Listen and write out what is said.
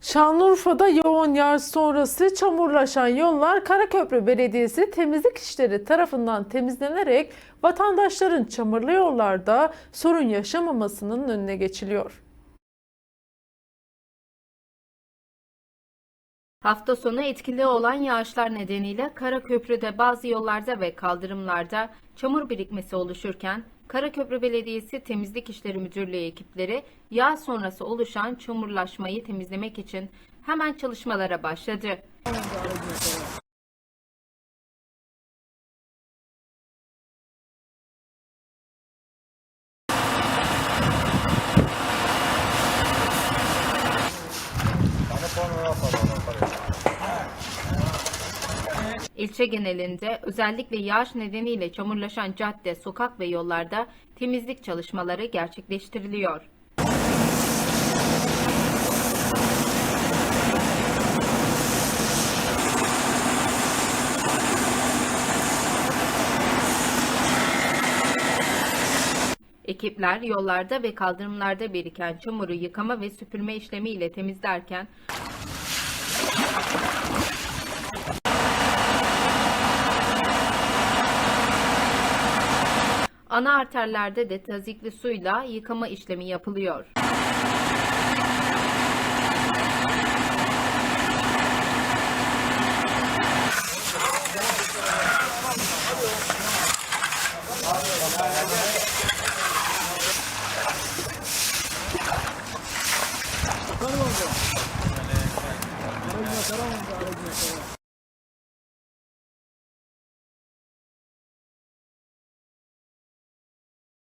Şanlıurfa'da yoğun yağış sonrası çamurlaşan yollar Karaköprü Belediyesi temizlik işleri tarafından temizlenerek vatandaşların çamurlu yollarda sorun yaşamamasının önüne geçiliyor. Hafta sonu etkili olan yağışlar nedeniyle Karaköprü'de bazı yollarda ve kaldırımlarda çamur birikmesi oluşurken Karaköprü Belediyesi Temizlik İşleri Müdürlüğü ekipleri yağ sonrası oluşan çamurlaşmayı temizlemek için hemen çalışmalara başladı. İlçe genelinde özellikle yağış nedeniyle çamurlaşan cadde, sokak ve yollarda temizlik çalışmaları gerçekleştiriliyor. Ekipler yollarda ve kaldırımlarda biriken çamuru yıkama ve süpürme işlemi ile temizlerken ana arterlerde de tazikli suyla yıkama işlemi yapılıyor. Tamam. Tamam. Tamam.